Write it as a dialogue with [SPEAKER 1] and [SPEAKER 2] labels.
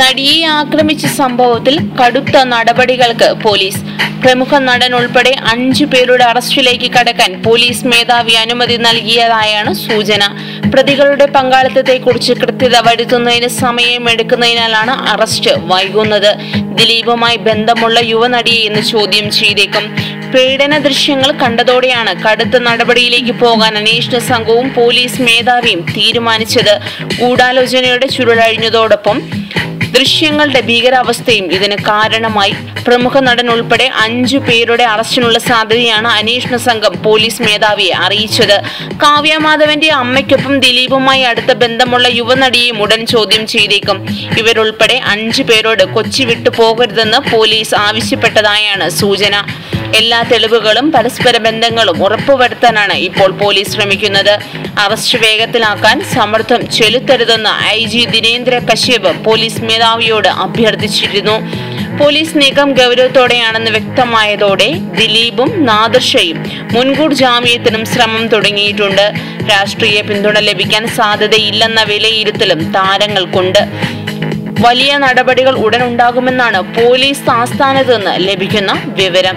[SPEAKER 1] നടിയെ ആക്രമിച്ച സംഭവത്തിൽ കടുത്ത നടപടികൾക്ക് പോലീസ്. പ്രമുഖ നടൻ ഉൾപ്പെടെ അഞ്ചു പേരുടെ അറസ്റ്റിലേക്ക് കടക്കാൻ പോലീസ് മേധാവി അനുമതി നൽകിയതായാണ് സൂചന. പ്രതികളുടെ പങ്കാളിത്തത്തെക്കുറിച്ച് കൃത്യത വരുത്തുന്നതിന് സമയമെടുക്കുന്നതിനാലാണ് അറസ്റ്റ് വൈകുന്നത്. ദിലീപുമായി ബന്ധമുള്ള യുവനടിയെ ഇന്ന് ചോദ്യം ചെയ്തേക്കും. പീഡന ദൃശ്യങ്ങൾ കണ്ടതോടെയാണ് കടുത്ത നടപടിയിലേക്ക് പോകാൻ അന്വേഷണ സംഘവും പോലീസ് മേധാവിയും തീരുമാനിച്ചത്. ഗൂഢാലോചനയുടെ ചുരുളഴിഞ്ഞതോടൊപ്പം ദൃശ്യങ്ങളുടെ ഭീകരാവസ്ഥയും ഇതിന് കാരണമായി. പ്രമുഖ നടൻ ഉൾപ്പെടെ അഞ്ചു പേരുടെ അറസ്റ്റിനുള്ള സാധ്യതയാണ് അന്വേഷണ സംഘം പോലീസ് മേധാവിയെ അറിയിച്ചത്. കാവ്യ മാധവന്റെ അമ്മയ്ക്കൊപ്പം ദിലീപുമായി അടുത്ത ബന്ധമുള്ള യുവനടിയെയും ഉടൻ ചോദ്യം ചെയ്തേക്കും. ഇവരുൾപ്പെടെ അഞ്ചു പേരോട് കൊച്ചി വിട്ടു പോകരുതെന്ന് പോലീസ് ആവശ്യപ്പെട്ടതായാണ് സൂചന. എല്ലാ തെളിവുകളും പരസ്പര ബന്ധങ്ങളും ഉറപ്പുവരുത്താനാണ് ഇപ്പോൾ പോലീസ് ശ്രമിക്കുന്നത്. അറസ്റ്റ് വേഗത്തിലാക്കാൻ സമ്മർദ്ദം ചെലുത്തരുതെന്ന് I G Dinendra Kashyap police മേധാവിയോട് അഭ്യർത്ഥിച്ചിരുന്നു. പോലീസ് നീക്കം ഗൗരവത്തോടെയാണെന്ന് വ്യക്തമായതോടെ ദിലീപും നാദർഷയും മുൻകൂർ ജാമ്യത്തിനും ശ്രമം തുടങ്ങിയിട്ടുണ്ട്. രാഷ്ട്രീയ പിന്തുണ ലഭിക്കാൻ സാധ്യതയില്ലെന്ന വിലയിരുത്തലും താരങ്ങൾക്കുണ്ട്. വലിയ നടപടികൾ ഉടൻ ഉണ്ടാകുമെന്നാണ് പോലീസ് ആസ്ഥാനത്ത് നിന്ന് ലഭിക്കുന്ന വിവരം.